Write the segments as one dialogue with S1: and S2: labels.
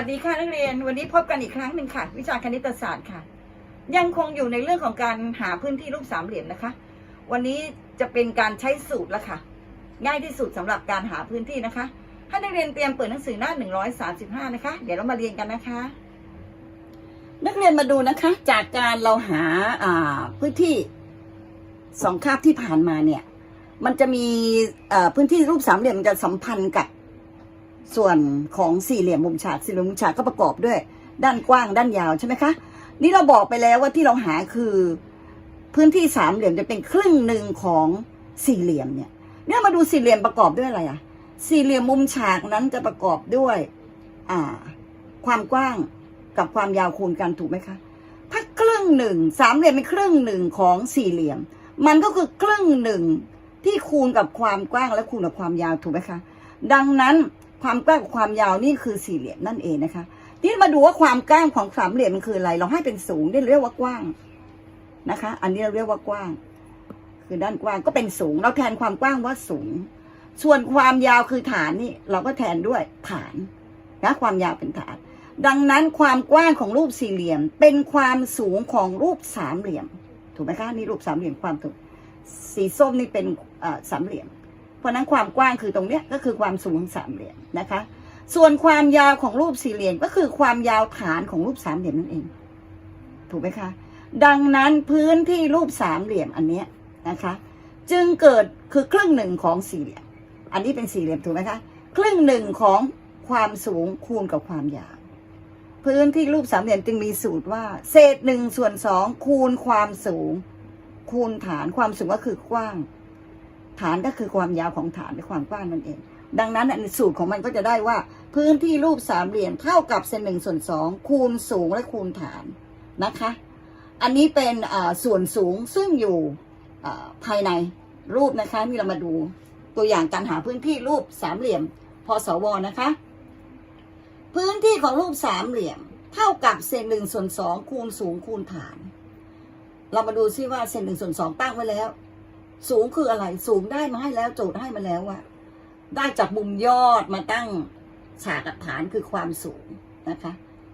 S1: สดีค่ะนักเรียนวันนี้พบกันอีกครั้งหนึ่งค่ะ วิชาคณิตศาสตร์ค่ะ ยังคงอยู่ในเรื่องของการหาพื้นที่รูปสามเหลี่ยมนะคะ วันนี้จะเป็นการใช้สูตรละค่ะ ง่ายที่สุดสำหรับการหาพื้นที่นะคะให้นักเรียนเตรียมเปิดหนังสือหน้า 135 นะคะ เดี๋ยวเรามาเรียนกันนะคะ นักเรียนมาดูนะคะ จากการเราหาอ่าพื้นที่สองคาบที่ผ่านมาเนี่ย มันจะมีพื้นที่รูปสามเหลี่ยมมันจะสัมพันธ์กับ ส่วนของสี่เหลี่ยมมุมฉากสี่เหลี่ยมมุมฉากก็ประกอบด้วย ด้านกว้างด้านยาวใช่ไหมคะ นี่เราบอกไปแล้วว่าที่เราหาคือพื้นที่สามเหลี่ยมจะเป็นครึ่งหนึ่งของสี่เหลี่ยมเนี่ยเนี่ยมาดูสี่เหลี่ยมประกอบด้วยอะไรอะสี่เหลี่ยมมุมฉากนั้นจะประกอบด้วยอ่า ความกว้างกับความยาวคูณกันถูกไหมคะถ้าครึ่งหนึ่งสามเหลี่ยมเป็นครึ่งหนึ่งของสี่เหลี่ยม มันก็คือครึ่งหนึ่งที่คูณกับความกว้างและคูณกับความยาวถูกไหมคะ ดังนั้น ความกว้างกับความยาวนี่คือสี่เหลี่ยมนั่นเองนะคะนี้มาดูว่าความกว้างของสามเหลี่ยมมันคืออะไร เราให้เป็นสูงนี่เรียกว่ากว้างนะคะ อันนี้เราเรียกว่ากว้าง คือด้านกว้างก็เป็นสูง เราแทนความกว้างว่าสูง ส่วนความยาวคือฐานนี่เราก็แทนด้วยฐานนะความยาวเป็นฐาน ดังนั้นความกว้างของรูปสี่เหลี่ยม เป็นความสูงของรูปสามเหลี่ยม ถูกไหมคะนี่รูปสามเหลี่ยมความถูกสีส้มนี่เป็นสามเหลี่ยม เพราะนั้นความกว้างคือตรงเนี้ยก็คือความสูงของสามเหลี่ยมนะคะ ส่วนความยาวของรูปสี่เหลี่ยมก็คือความยาวฐานของรูปสามเหลี่ยมนั่นเอง ถูกไหมคะ ดังนั้นพื้นที่รูปสามเหลี่ยมอันเนี้ยนะคะ จึงเกิดคือครึ่งหนึ่งของสี่เหลี่ยม อันนี้เป็นสี่เหลี่ยมถูกไหมคะ ครึ่งหนึ่งของความสูงคูณกับความยาวพื้นที่รูปสามเหลี่ยมจึงมีสูตรว่า เศษหนึ่งส่วนสองคูณความสูง คูณฐานความสูงก็คือกว้าง ฐานก็คือความยาวของฐานและความกว้างนั่นเอง ดังนั้นอันสูตรของมันก็จะได้ว่า พื้นที่รูปสามเหลี่ยมเท่ากับเศษหนึ่งส่วนสองคูณสูงและคูณฐานนะคะ อันนี้เป็นส่วนสูงซึ่งอยู่ภายในรูปนะคะนี่เรามาดูตัวอย่างการหาพื้นที่รูปสามเหลี่ยมพสวนะคะ พื้นที่ของรูปสามเหลี่ยม เท่ากับเศษหนึ่งส่วนสองคูณสูงคูณฐาน เรามาดูซิว่าเศษหนึ่งส่วนสองตั้งไว้แล้ว สูงคืออะไร สูงได้มาให้แล้วโจทย์ให้มาแล้วว่าได้จากมุมยอดมาตั้งฉากกับฐานคือความสูงนะคะ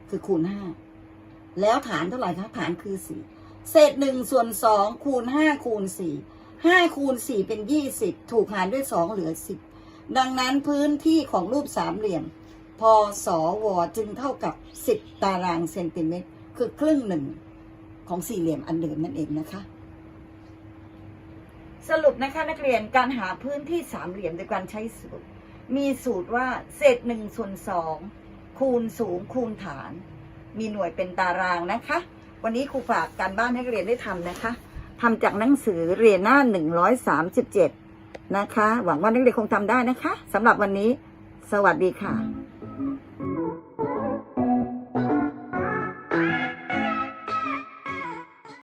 S1: คือคูณห้าแล้วฐานเท่าไหร่คะฐานคือสี่เศษหนึ่งส่วนสองคูณห้าคูณสี่ห้าคูณสี่เป็นยี่สิบถูกหารด้วยสองเหลือสิบดังนั้นพื้นที่ของรูปสามเหลี่ยมพสวจึงเท่ากับสิบตารางเซนติเมตร คือครึ่งหนึ่งของสี่เหลี่ยมอันเดิมนั่นเองนะคะ สรุปนะคะนักเรียนการหาพื้นที่สามเหลี่ยมโดยการใช้สูตร มีสูตรว่าเศษหนึ่งส่วนสองคูณสูงคูณฐาน มีหน่วยเป็นตารางนะคะ วันนี้ครูฝากการบ้านให้นักเรียนได้ทำนะคะทำจากหนังสือเรียนหน้าหนึ่งร้อยสามสิบเจ็ดนะคะ หวังว่านักเรียนคงทำได้นะคะสำหรับวันนี้ สวัสดีค่ะ